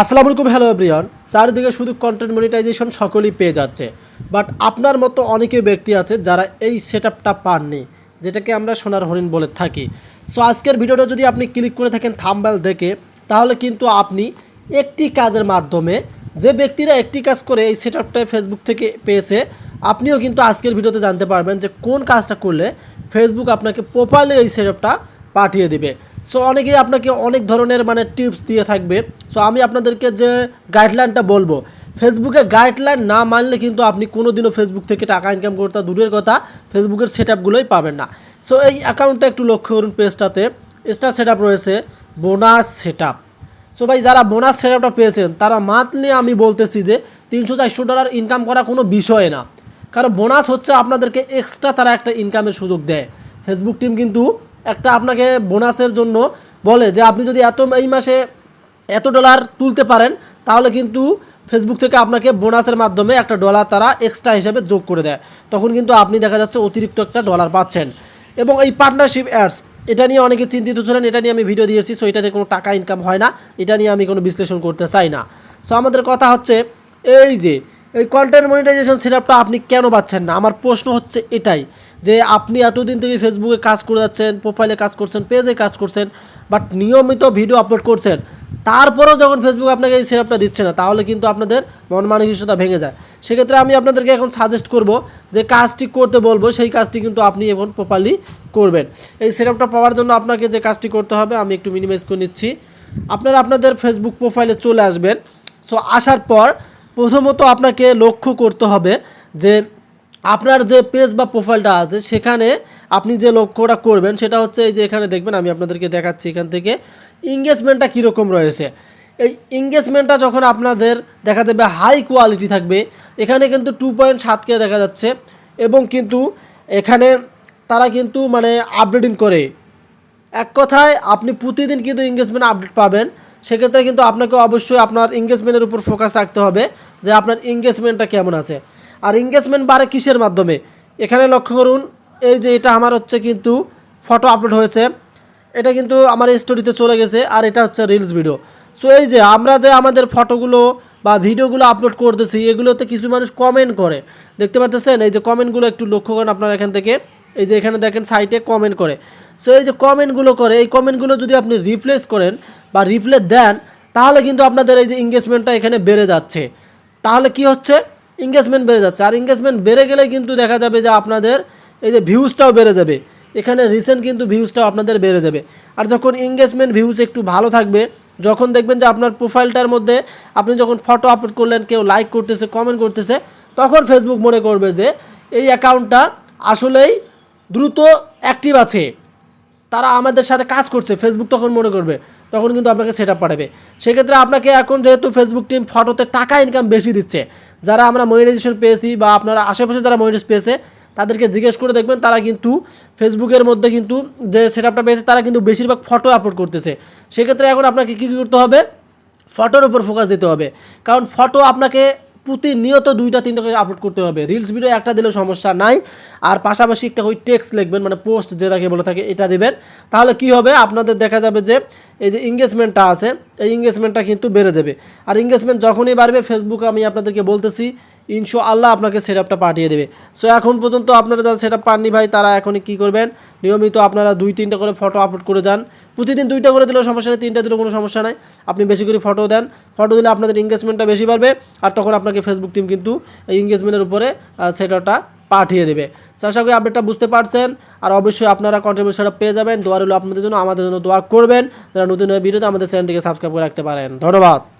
আসসালামু আলাইকুম hello everyone চারিদিকে শুধু কন্টেন্ট মনিটাইজেশন সকলেই পেয়ে যাচ্ছে। বাট আপনার মতো অনেকে ব্যক্তি আছে যারা এই সেট আপটা পাননি, যেটাকে আমরা সোনার হরিণ বলে থাকি। সো আজকের ভিডিওটা যদি আপনি ক্লিক করে থাকেন থাম্বেল দেখে, তাহলে কিন্তু আপনি একটি কাজের মাধ্যমে যে ব্যক্তিরা একটি কাজ করে এই সেট আপটা ফেসবুক থেকে পেয়েছে, আপনিও কিন্তু আজকের ভিডিওতে জানতে পারবেন যে কোন কাজটা করলে ফেসবুক আপনাকে প্রপারলি এই সেট আপটা পাঠিয়ে দিবে। সো অনেকেই আপনাকে অনেক ধরনের মানে টিপস দিয়ে থাকবে। সো আমি আপনাদেরকে যে গাইডলাইনটা বলব ফেসবুকে গাইডলাইন না মানলে কিন্তু আপনি কোনো দিনও ফেসবুক থেকে টাকা ইনকাম করতে দূরের কথা। ফেসবুকের সেট আপগুলোই পাবেন না। সো এই অ্যাকাউন্টটা একটু লক্ষ্য করুন পেজটাতে স্টার সেট রয়েছে বোনাস সেট সো ভাই, যারা বোনাস সেট আপটা পেয়েছেন, তারা মান্থলি আমি বলতেছি যে তিনশো চারশো ডলার ইনকাম করা কোনো বিষয় না। কারণ বোনাস হচ্ছে আপনাদেরকে এক্সট্রা তারা একটা ইনকামের সুযোগ দেয়। ফেসবুক টিম কিন্তু একটা আপনাকে বোনাসের জন্য বলে যে আপনি যদি এত এই মাসে এত ডলার তুলতে পারেন, তাহলে কিন্তু ফেসবুক থেকে আপনাকে বোনাসের মাধ্যমে একটা ডলার তারা এক্সট্রা হিসেবে যোগ করে দেয়। তখন কিন্তু আপনি দেখা যাচ্ছে অতিরিক্ত একটা ডলার পাচ্ছেন। এবং এই পার্টনারশিপ অ্যাডস এটা নিয়ে অনেকে চিন্তিত ছিলেন, এটা নিয়ে আমি ভিডিও দিয়েছি সো এটাতে কোনো টাকা ইনকাম হয় না, এটা নিয়ে আমি কোনো বিশ্লেষণ করতে চাই না। সো আমাদের কথা হচ্ছে, এই যে এই কন্টেন্ট মনিটাইজেশন সেটআপটা আপনি কেন পাচ্ছেন না? আমার প্রশ্ন হচ্ছে এটাই, যে আপনি এতদিন থেকে ফেসবুকে কাজ করে যাচ্ছেন প্রোফাইলে কাজ করছেন পেজে কাজ করছেন বাট নিয়মিত ভিডিও আপলোড করছেন, তারপরেও যখন ফেসবুক আপনাকে এই সেটআপটা দিচ্ছে না, তাহলে কিন্তু আপনাদের মন মানসিকতা ভেঙে যায়। সেক্ষেত্রে আমি আপনাদেরকে এখন সাজেস্ট করব যে কাজটি করতে বলব, সেই কাজটি কিন্তু আপনি এখন প্রপারলি করবেন। এই সেটআপটা পাওয়ার জন্য আপনাকে যে কাজটি করতে হবে, আমি একটু মিনিমাইজ করে নিচ্ছি। আপনারা আপনাদের ফেসবুক প্রোফাইলে চলে আসবেন। সো আসার পর প্রথমত আপনাকে লক্ষ্য করতে হবে যে আপনার যে পেজ বা প্রোফাইলটা আছে, সেখানে আপনি যে লক্ষ্যটা করবেন, সেটা হচ্ছে এই যে এখানে দেখবেন, আমি আপনাদেরকে দেখাচ্ছি এখান থেকে ইংগেজমেন্টটা কীরকম রয়েছে। এই ইংগেজমেন্টটা যখন আপনাদের দেখা যাবে হাই কোয়ালিটি থাকবে, এখানে কিন্তু টু পয়েন্ট সাতকে দেখা যাচ্ছে, এবং কিন্তু এখানে তারা কিন্তু মানে আপডেটিং করে। এক কথায়, আপনি প্রতিদিন কিন্তু এঙ্গেজমেন্ট আপডেট পাবেন সেক্ষেত্রে কিন্তু আপনাকে অবশ্যই আপনার এঙ্গেজমেন্টের উপর ফোকাস রাখতে হবে যে আপনার এঙ্গেজমেন্টটা কেমন আছে। আর এঙ্গেজমেন্ট বাড়ে কিসের মাধ্যমে? এখানে লক্ষ্য করুন, এই যে এটা আমার হচ্ছে কিন্তু ফটো আপলোড হয়েছে। এটা কিন্তু আমার স্টোরিতে চলে গেছে আর এটা হচ্ছে রিলস ভিডিও সো এই যে আমরা যে আমাদের ফটোগুলো বা ভিডিওগুলো আপলোড করতেছি, এগুলোতে কিছু মানুষ কমেন্ট করে। দেখতে পাচ্ছেন এই যে কমেন্টগুলো একটু লক্ষ্য করেন আপনারা এখান থেকে। এই যে এখানে দেখেন সাইটে কমেন্ট করে। সো এই যে কমেন্টগুলো করে, এই কমেন্টগুলো যদি আপনি রিপ্লেস করেন বা রিপ্লে দেন, তাহলে কিন্তু আপনাদের এই যে এঙ্গেজমেন্টটা এখানে বেড়ে যাচ্ছে। তাহলে কি হচ্ছে? এঙ্গেজমেন্ট বেড়ে যাচ্ছে। আর এঙ্গেজমেন্ট বেড়ে গেলে কিন্তু দেখা যাবে যে আপনাদের এই যে ভিউজটাও বেড়ে যাবে। এখানে রিসেন্ট কিন্তু ভিউজটাও আপনাদের বেড়ে যাবে। আর যখন এঙ্গেজমেন্ট ভিউজ একটু ভালো থাকবে, যখন দেখবেন যে আপনার প্রোফাইলটার মধ্যে আপনি যখন ফটো আপলোড করলেন, কেউ লাইক করতেছে কমেন্ট করতেছে, তখন ফেসবুক মনে করবে যে এই অ্যাকাউন্টটা আসলেই দ্রুত অ্যাক্টিভ আছে। তারা আমাদের সাথে কাজ করছে ফেসবুক তখন মনে করবে, তখন কিন্তু আপনাকে সেট আপ পাঠাবে। সেক্ষেত্রে আপনাকে এখন যেহেতু ফেসবুক টিম ফটোতে টাকা ইনকাম বেশি দিচ্ছে, যারা আমরা মনিটাইজেশন পেয়েছি বা আপনারা আশেপাশে যারা মনিটাইজ পেয়েছে, তাদেরকে জিজ্ঞেস করে দেখবেন, তারা কিন্তু ফেসবুকের মধ্যে কিন্তু যে সেট আপটা পেয়েছে, তারা কিন্তু বেশিরভাগ ফটো আপলোড করতেছে। সেক্ষেত্রে এখন আপনাকে কী করতে হবে? ফটোর উপর ফোকাস দিতে হবে। কারণ ফটো আপনাকে প্রতিনিয়ত দুইটা, তিনটা করে আপলোড করতে হবে। রিলস ভিডিও একটা দিলে সমস্যা নাই। আর পাশাপাশি একটা ওই টেক্সট লিখবেন মানে পোস্ট যেটাকে বলে থাকে, এটা দেবেন। তাহলে কি হবে? আপনাদের দেখা যাবে যে, এই যে ইংগেজমেন্টটা আছে, এই ইংগেজমেন্টটা কিন্তু বেড়ে যাবে। আর ইংগেজমেন্ট যখনই বাড়বে ফেসবুক আমি আপনাদেরকে বলতেছি ইনশো আল্লাহ আপনাকে সেট আপটা পাঠিয়ে দেবে। সো এখন পর্যন্ত আপনারা যারা সেট আপ পাননি ভাই, তারা এখনই কী করবেন? নিয়মিত আপনারা দুই, তিনটা করে ফটো আপলোড করে যান। প্রতিদিন দুইটা করে দিলেও সমস্যা নেই, তিনটা দিলেও কোনো সমস্যা নাই। আপনি বেশি করে ফটো দেন। ফটো দিলে আপনাদের এঙ্গেজমেন্টটা বেশি বাড়বে আর তখন আপনাকে ফেসবুক টিম কিন্তু এঙ্গেজমেন্টের উপরে সেটাটা পাঠিয়ে দেবে। সো আশা করি আপডেটটা বুঝতে পারছেন। আর অবশ্যই আপনারা কন্ট্রিবিউশনটা পেয়ে যাবেন। দোয়া রইল আপনাদের জন্য, আমাদের জন্য দোয়া করবেন। যারা নতুন ভিডিওতে আমাদের চ্যানেলটিকে সাবস্ক্রাইব করে রাখতে পারেন। ধন্যবাদ।